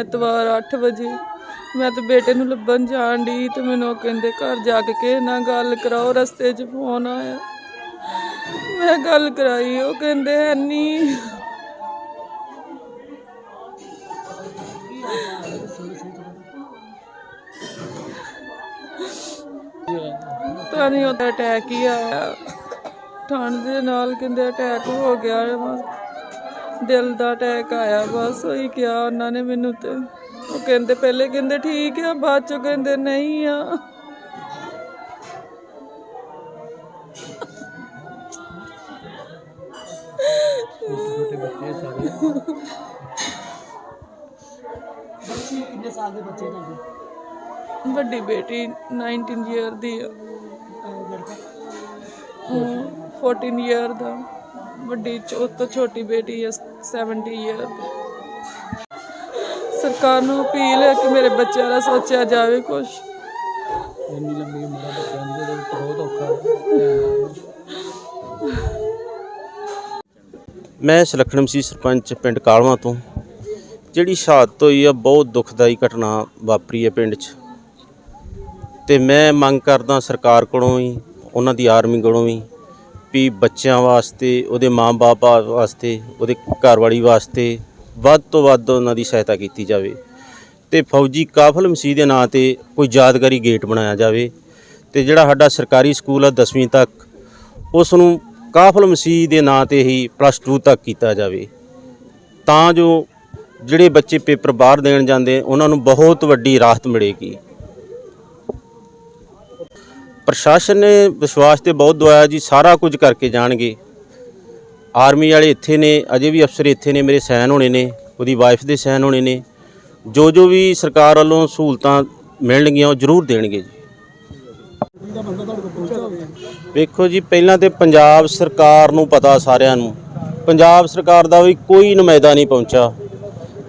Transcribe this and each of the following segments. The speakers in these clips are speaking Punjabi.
ਐਤਵਾਰ 8 ਵਜੇ। ਮੈਂ ਤੇ ਬੇਟੇ ਨੂੰ ਲੱਭਣ ਜਾਣ ਦੀ ਤੇ ਮੈਨੂੰ ਉਹ ਕਹਿੰਦੇ, ਘਰ ਜਾ ਕੇ ਕਿਸੇ ਨਾਲ ਗੱਲ ਕਰਾਓ, ਰਸਤੇ 'ਚ ਫੋਨ ਆਇਆ। ਮੈਂ ਗੱਲ ਕਰਾਈ, ਉਹ ਕਹਿੰਦੇ ਹੈ ਨਹੀਂ ਤਾਂ ਨਹੀਂ ਉਹਦਾ ਅਟੈਕ ਹੀ ਆਇਆ। ਠੰਡ ਦੇ ਨਾਲ ਕਹਿੰਦੇ ਅਟੈਕ ਹੋ ਗਿਆ ਹੈ ਦਿਲ ਦਾ ਅਟੈਕ ਆਇਆ ਬਸ ਉਹੀ ਕਿਹਾ ਉਹਨਾਂ ਨੇ ਮੈਨੂੰ ਤੇ। ਉਹ ਕਹਿੰਦੇ ਪਹਿਲੇ ਕਹਿੰਦੇ ਠੀਕ ਆ ਬਾਅਦ ਚੋਂ ਕਹਿੰਦੇ ਨਹੀਂ ਆ। ਛੋਟੇ ਬੱਚੇ ਸਾਰੇ। ਬੱਚੇ ਕਿੰਨੇ ਸਾਲ ਦੇ ਬੱਚੇ ਤੁਹਾਡੇ? ਵੱਡੀ ਬੇਟੀ 19 ਇਅਰ ਦੀ ਆ। ਲੜਕਾ? ਹਮ, 14 ਇਅਰ ਦਾ। ਵੱਡੀ ਚ- ਉਹ ਤੋਂ ਛੋਟੀ ਬੇਟੀ ਹੈ 70 ਇਅਰ ਸਰਕਾਰ ਨੂੰ ਅਪੀਲ ਹੈ ਕਿ ਮੇਰੇ ਬੱਚਿਆਂ ਦਾ ਸੋਚਿਆ ਜਾਵੇ ਕੁਛ। ਇੰਨੀ ਲੰਬੀ ਉਮਰ ਆ ਬੱਚਿਆਂ ਦੀ ਤੇ ਬਹੁਤ ਔਖਾ ਮੈਂ ਸੁਲੱਖਣ ਸੀ ਸਰਪੰਚ ਪਿੰਡ ਕਾਲਵਾ ਤੋਂ। ਜਿਹੜੀ ਸ਼ਹਾਦਤ ਹੋਈ ਆ ਬਹੁਤ ਦੁਖਦਾਈ ਘਟਨਾ ਵਾਪਰੀ ਹੈ ਪਿੰਡ 'ਚ। ਤੇ ਮੈਂ ਮੰਗ ਕਰਦਾ ਸਰਕਾਰ ਕੋਲੋਂ ਵੀ ਉਹਨਾਂ ਦੀ ਆਰਮੀ ਕੋਲੋਂ ਵੀ ਵੀ ਬੱਚਿਆਂ ਵਾਸਤੇ, ਉਹਦੇ ਮਾਂ-ਬਾਪ ਵਾਸਤੇ, ਉਹਦੇ ਘਰਵਾਲੀ ਵਾਸਤੇ ਵੱਧ ਤੋਂ ਵੱਧ ਉਹਨਾਂ ਦੀ ਸਹਾਇਤਾ ਕੀਤੀ ਜਾਵੇ। ਤੇ ਫੌਜੀ ਕਾਫਲ ਮਸੀਹ ਦੇ ਨਾਂ ਤੇ ਕੋਈ ਯਾਦਗਾਰੀ ਗੇਟ ਬਣਾਇਆ ਜਾਵੇ ਤੇ ਜਿਹੜਾ ਸਾਡਾ ਸਰਕਾਰੀ ਸਕੂਲ ਆ 10ਵੀਂ ਤੱਕ ਉਸ ਨੂੰ ਕਾਫਲ ਮਸੀਹ ਦੇ ਨਾਂ ਤੇ ਹੀ ਪਲੱਸ 2 ਤੱਕ ਕੀਤਾ ਜਾਵੇ। ਤਾਂ ਜੋ ਜਿਹੜੇ ਬੱਚੇ ਪੇਪਰ ਬਾਹਰ ਦੇਣ ਜਾਂਦੇ, ਉਹਨਾਂ ਨੂੰ ਬਹੁਤ ਵੱਡੀ ਰਾਹਤ ਮਿਲੇਗੀ। ਪ੍ਰਸ਼ਾਸਨ ਨੇ ਵਿਸ਼ਵਾਸ ਤੇ ਬਹੁਤ ਦਵਾਇਆ ਜੀ, ਸਾਰਾ ਕੁਝ ਕਰਕੇ ਜਾਣਗੇ। ਆਰਮੀ ਵਾਲੇ ਇੱਥੇ ਨੇ, ਅਜੇ ਵੀ ਅਫਸਰ ਇੱਥੇ ਨੇ, ਮੇਰੇ ਸੈਨ ਹੋਣੇ ਨੇ, ਉਹਦੀ ਵਾਈਫ ਦੇ ਸੈਨ ਹੋਣੇ ਨੇ। ਜੋ ਜੋ ਵੀ ਸਰਕਾਰ ਵੱਲੋਂ ਸਹੂਲਤਾਂ ਮਿਲਣਗੀਆਂ, ਉਹ ਜ਼ਰੂਰ ਦੇਣਗੇ ਜੀ। ਇਹਦਾ ਵੇਖੋ ਜੀ, ਪਹਿਲਾਂ ਤੇ ਪੰਜਾਬ ਸਰਕਾਰ ਨੂੰ ਪਤਾ ਸਾਰਿਆਂ ਨੂੰ। ਪੰਜਾਬ ਸਰਕਾਰ ਦਾ ਵੀ ਕੋਈ ਨੁਮਾਇੰਦਾ ਨਹੀਂ ਪਹੁੰਚਾ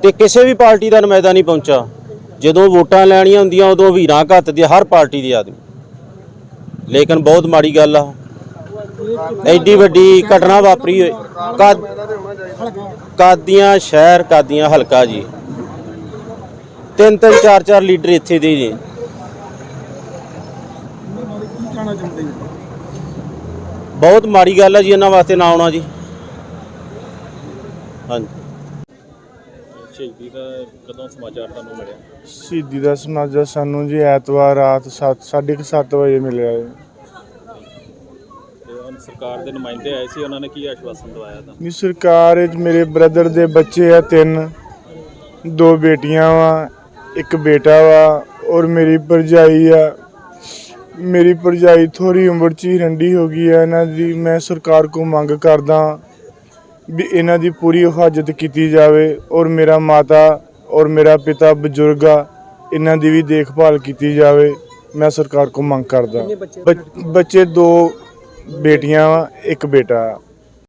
ਤੇ ਕਿਸੇ ਵੀ ਪਾਰਟੀ ਦਾ ਨੁਮਾਇੰਦਾ ਨਹੀਂ ਪਹੁੰਚਾ ਜਦੋਂ ਵੋਟਾਂ ਲੈਣੀਆਂ ਹੁੰਦੀਆਂ, ਉਦੋਂ ਵੀਰਾਂ ਘੱਤ ਦੇ ਹਰ ਪਾਰਟੀ ਦੇ ਆਦਮੀ। ਲੇਕਿਨ ਬਹੁਤ ਮਾੜੀ ਗੱਲ ਆ। ਐਡੀ ਵੱਡੀ ਘਟਨਾ ਵਾਪਰੀ ਹੋਏ ਕਦ ਕਾਦੀਆਂ ਸ਼ਹਿਰ, ਕਾਦੀਆਂ ਹਲਕਾ ਜੀ। ਤਿੰਨ ਤਿੰਨ, ਚਾਰ ਚਾਰ ਲੀਡਰ ਇੱਥੇ ਦੇ ਨੇ ਕੀ ਕਹਿਣਾ ਚਾਹੁੰਦੇ ਜੀ। ਬਹੁਤ ਮਾੜੀ ਗੱਲ ਆ ਜੀ, ਇਹਨਾਂ ਵਾਸਤੇ ਨਾ ਆਉਣਾ ਜੀ। ਹਾਂਜੀ। ਸ਼ਹੀਦੀ ਦਾ ਕਦੋਂ ਸਮਾਚਾਰ ਤੁਹਾਨੂੰ ਮਿਲਿਆ? ਸ਼ਹੀਦੀ ਦਾ ਸਮਾਜਾ ਸਾਨੂੰ ਜੀ ਐਤਵਾਰ ਰਾਤ 7:30 ਵਜੇ ਮਿਲਿਆ ਜੀ। ਤੇ ਹੁਣ ਸਰਕਾਰ ਦੇ ਨੁਮਾਇੰਦੇ ਆਏ ਸੀ ਉਹਨਾਂ ਨੇ ਕੀ ਆਸ਼ਵਾਸਨ ਦਵਾਇਆ ਤਾਂ ਨੀ ਸਰਕਾਰ ਵਿੱਚ ਮੇਰੇ ਬ੍ਰਦਰ ਦੇ ਬੱਚੇ ਆ ਤਿੰਨ ਦੋ ਬੇਟੀਆਂ ਵਾ ਇੱਕ ਬੇਟਾ ਵਾ ਔਰ ਮੇਰੀ ਭਰਜਾਈ ਆ। ਮੇਰੀ ਭਰਜਾਈ ਥੋੜੀ ਉਮਰ 'ਚ ਹੀ ਰੰਡੀ ਹੋ ਗਈ ਆ ਇਹਨਾਂ ਦੀ ਮੈਂ ਸਰਕਾਰ ਕੋ ਮੰਗ ਕਰਦਾ ਵੀ ਇਹਨਾਂ ਦੀ ਪੂਰੀ ਹਿਫਾਜ਼ਤ ਕੀਤੀ ਜਾਵੇ ਔਰ ਮੇਰਾ ਮਾਤਾ ਔਰ ਮੇਰਾ ਪਿਤਾ ਬਜ਼ੁਰਗ ਆ ਇਹਨਾਂ ਦੀ ਵੀ ਦੇਖਭਾਲ ਕੀਤੀ ਜਾਵੇ। ਮੈਂ ਸਰਕਾਰ ਕੋ ਮੰਗ ਕਰਦਾ। ਬੱਚੇ ਦੋ ਬੇਟੀਆਂ ਇੱਕ ਬੇਟਾ